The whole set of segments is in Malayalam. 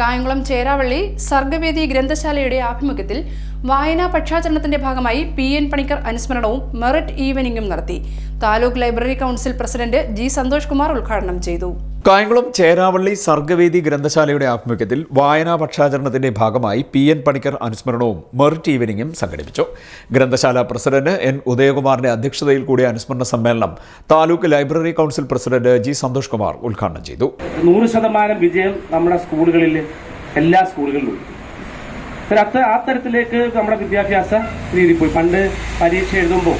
കായംകുളം ചേരാവള്ളി സർഗവേദി ഗ്രന്ഥശാലയുടെ ആഭിമുഖ്യത്തിൽ വായനാ പക്ഷാചരണത്തിന്റെ ഭാഗമായി പി എൻ പണിക്കർ അനുസ്മരണവും മെറിറ്റ് ഈവനിംഗും നടത്തി. Taluk library council president G Santhosh Kumar ഉദ്ഘാടനം ചെയ്തു. കായംകുളം ചേരാവള്ളി സർഗവേദി ഗ്രന്ഥശാലയുടെ ആഭിമുഖ്യത്തിൽ വായനാ പക്ഷാചരണത്തിന്റെ ഭാഗമായി പി എൻ പണിക്കർ അനുസ്മരണവും മെറിറ്റ് ഈവനിങ്ങും സംഘടിപ്പിച്ചു. ഗ്രന്ഥശാല പ്രസിഡന്റ് എൻ ഉദയകുമാറിന്റെ അധ്യക്ഷതയിൽ കൂടിയ അനുസ്മരണ സമ്മേളനം taluk library council president G Santhosh Kumar ഉദ്ഘാടനം ചെയ്തു. നൂറ് ശതമാനം വിജയം നമ്മുടെ സ്കൂളുകളിൽ എല്ലാ സ്കൂളുകളിലും. ഒരു അത്ത ആ തരത്തിലേക്ക് നമ്മുടെ വിദ്യാഭ്യാസ രീതി പോയി. പണ്ട് പരീക്ഷ എഴുതുമ്പോൾ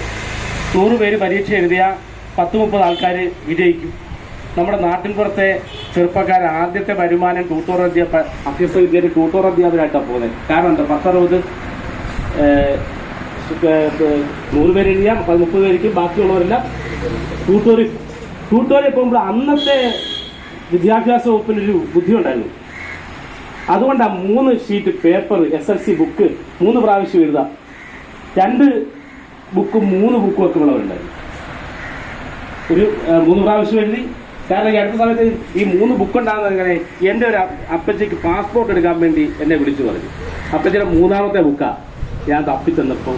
നൂറ് പേര് പരീക്ഷ എഴുതിയ പത്ത് മുപ്പത് ആൾക്കാർ വിജയിക്കും. നമ്മുടെ നാട്ടിൻ പുറത്തെ ചെറുപ്പക്കാർ ആദ്യത്തെ വരുമാനം ട്യൂട്ടോർ അധ്യാപ അഭ്യസ്ത വിദ്യയുടെ ട്യൂട്ടോർ അധ്യാപകരായിട്ടാണ് പോകുന്നത് കാരണം എന്താ? പത്തറുപത് നൂറ് പേര് എഴുതിയാൽ മുപ്പത് പേർക്ക് ബാക്കിയുള്ളവരെല്ലാം ട്യൂട്ടോറിൽ ട്യൂട്ടോറിൽ പോകുമ്പോൾ അന്നത്തെ വിദ്യാഭ്യാസ വകുപ്പിനൊരു ബുദ്ധി ഉണ്ടായിരുന്നു അതുകൊണ്ട് ആ മൂന്ന് sheet paper S L C book മൂന്ന് പ്രാവശ്യം എഴുതാം. രണ്ട് ബുക്കും മൂന്ന് ബുക്കും ഒക്കെ ഉള്ളവരുണ്ടായിരുന്നു. ഒരു മൂന്ന് പ്രാവശ്യം എഴുതി. കാരണം ഈ അടുത്ത സമയത്ത് ഈ മൂന്ന് ബുക്ക് ഉണ്ടാകുന്നത് എങ്ങനെ? എന്റെ ഒരു അപ്പച്ചയ്ക്ക് പാസ്പോർട്ട് എടുക്കാൻ വേണ്ടി എന്നെ വിളിച്ചു പറഞ്ഞു. അപ്പച്ചയുടെ മൂന്നാമത്തെ ബുക്കാ ഞാൻ തപ്പിച്ചെന്നപ്പോൾ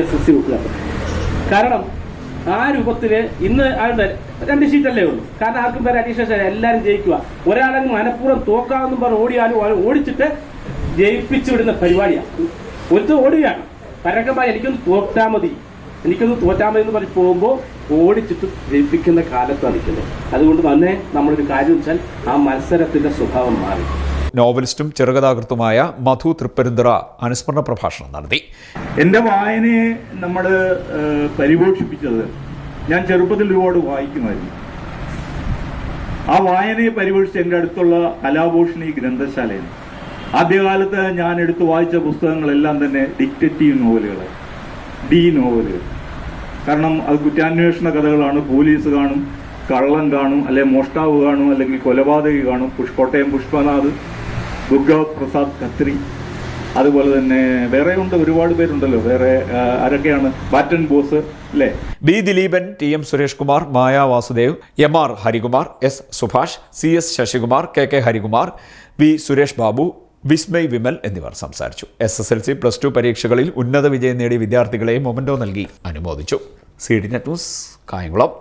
എസ് എസ് സി ബുക്ക് കാരണം ആ രൂപത്തിൽ ഇന്ന് ആളുടെ രണ്ട് ഷീറ്റല്ലേ ഉള്ളൂ. കാരണം ആർക്കും പേര് അഡീഷണൽ എല്ലാവരും ജയിക്കുക ഒരാളങ്ങ് മനഃപൂർവം തോക്കാമെന്നും പറഞ്ഞ് ഓടിയാലും ഓടിച്ചിട്ട് ജയിപ്പിച്ചു വിടുന്ന പരിപാടിയാണ് ഒരു ഓടുകയാണ്. പരക്കമായി എനിക്കൊന്ന് തോറ്റാ മതി. എനിക്കൊന്ന് തോറ്റാ മതി എന്ന് പറഞ്ഞ് പോകുമ്പോൾ ഓടിച്ചിട്ട് ജയിപ്പിക്കുന്ന കാലത്താണ് നിൽക്കുന്നത്. അതുകൊണ്ട് തന്നെ നമ്മളൊരു കാര്യം വെച്ചാൽ ആ മത്സരത്തിന്റെ സ്വഭാവം മാറി. നോവലിസ്റ്റും ചെറുകഥാകൃത്തുമായ മധു തൃപ്പരുന്തറ അനുസ്മരണ പ്രഭാഷണം നടത്തി. എന്റെ വായനയെ നമ്മൾ പരിപോഷിപ്പിച്ചത് ഞാൻ ചെറുപ്പത്തിൽ ഒരുപാട് വായിക്കുമായിരുന്നു. ആ വായനയെ പരിപോഷിച്ച് എന്റെ അടുത്തുള്ള കലാഭൂഷണി ഗ്രന്ഥശാലയാണ് ആദ്യകാലത്ത് ഞാൻ എടുത്തു വായിച്ച പുസ്തകങ്ങളെല്ലാം തന്നെ ഡിക്റ്റേറ്റീവ് നോവലുകൾ ഡി നോവലുകൾ. കാരണം അത് കുറ്റാന്വേഷണ കഥകളാണ്. പോലീസ് കാണും കള്ളൻ കാണും അല്ലെങ്കിൽ മോഷ്ടാവ് കാണും അല്ലെങ്കിൽ കൊലപാതകി കാണും പുഷ് കോട്ടയം പുഷ്പനാഥ് ദുർഗാ പ്രസാദ് ഖത്രി. അതുപോലെ തന്നെ വേറെ ഉണ്ട് ഒരുപാട് പേരുണ്ടല്ലോ. വേറെ ആരൊക്കെയാണ്? ബാറ്റൻ ബോസ് അല്ലേ? B Dileepan T M Suresh Kumar Maya Vasudev M R Harikumar S Subhash C S Sasikumar K K Harikumar V Suresh Babu Vismay Vimal എന്നിവർ സംസാരിച്ചു. S S L C plus two പരീക്ഷകളിൽ ഉന്നത വിജയം നേടിയ വിദ്യാർത്ഥികളെ മൊമെന്റോ നൽകി അനുമോദിച്ചു. C D net news Kayamkulam.